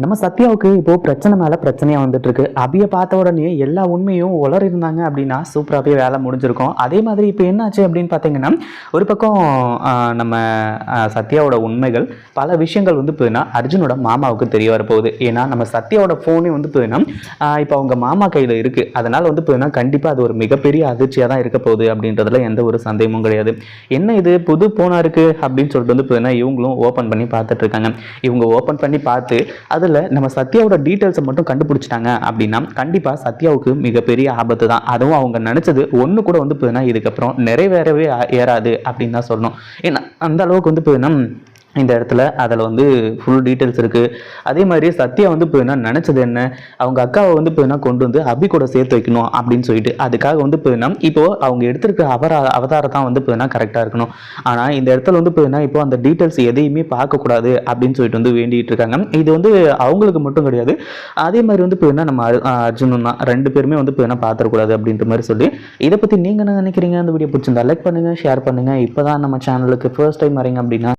நம்ம சத்யாவுக்கு இப்போ பிரச்சனை மேல பிரச்சனையா வந்துட்டு இருக்கு அபிய பார்த்த உடனே எல்லா உண்மையும் உளறி இருந்தாங்க அப்படின்னா சூப்பராகவே வேலை முடிஞ்சிருக்கும். அதே மாதிரி இப்போ என்னாச்சு அப்படின்னு பார்த்தீங்கன்னா ஒரு பக்கம் நம்ம சத்யாவோட உண்மைகள் பல விஷயங்கள் வந்து போதுன்னா அர்ஜுனோட மாமாவுக்கு தெரிய வரப்போகுது. ஏன்னா நம்ம சத்யாவோட ஃபோனே வந்து போதுன்னா இப்போ அவங்க மாமா கையில் இருக்கு. அதனால வந்து போதுன்னா கண்டிப்பாக அது ஒரு மிகப்பெரிய அதிர்ச்சியாக தான் இருக்க போகுது அப்படின்றதுல எந்த ஒரு சந்தேகமும் கிடையாது. என்ன இது? புது போனா இருக்கு அப்படின்னு சொல்லிட்டு வந்து போதுன்னா இவங்களும் ஓப்பன் பண்ணி பார்த்துட்டு இருக்காங்க. இவங்க ஓப்பன் பண்ணி பார்த்து அது அதில் நம்ம சத்யாவோட டீட்டெயில்ஸை மட்டும் கண்டுபிடிச்சிட்டாங்க அப்படின்னா கண்டிப்பாக சத்யாவுக்கு மிகப்பெரிய ஆபத்து தான். அதுவும் அவங்க நினச்சது ஒன்று கூட வந்து போதுன்னா இதுக்கப்புறம் நிறைவேறவே ஆ- ஏறாது அப்படின்னு தான் சொல்லணும். ஏன்னா அந்த அளவுக்கு வந்து போதுன்னா இந்த இடத்துல அதில் வந்து ஃபுல் டீட்டெயில்ஸ் இருக்குது அதே மாதிரி சத்யா வந்து போயின்னா நினச்சது என்ன? அவங்க அக்காவை வந்து போயின்னா கொண்டு வந்து அபி கூட சேர்த்து வைக்கணும் அப்படின்னு சொல்லிட்டு அதுக்காக வந்து போயின்னா இப்போ அவங்க எடுத்திருக்க அவர அவதாரம் தான் வந்து என்ன கரெக்டாக இருக்கணும். ஆனால் இந்த இடத்துல வந்து போயின்னா இப்போ அந்த டீட்டெயில்ஸ் எதையுமே பார்க்கக்கூடாது அப்படின்னு சொல்லிட்டு வந்து வேண்டிகிட்டு இருக்காங்க இது வந்து அவங்களுக்கு மட்டும் கிடையாது. அதே மாதிரி வந்து போயின்னா நம்ம அர்- அர்ஜுனும் தான். ரெண்டு பேருமே வந்து போயின்னா பார்த்துடக்கூடாது அப்படின்ற மாதிரி சொல்லி இதை பற்றி நீங்கள் என்ன நினைக்கிறீங்க? அந்த வீடியோ பிடிச்சிருந்தா லைக் பண்ணுங்கள் ஷேர் பண்ணுங்கள் இப்போ தான் நம்ம சேனலுக்கு ஃபர்ஸ்ட் டைம் வரீங்க அப்படின்னா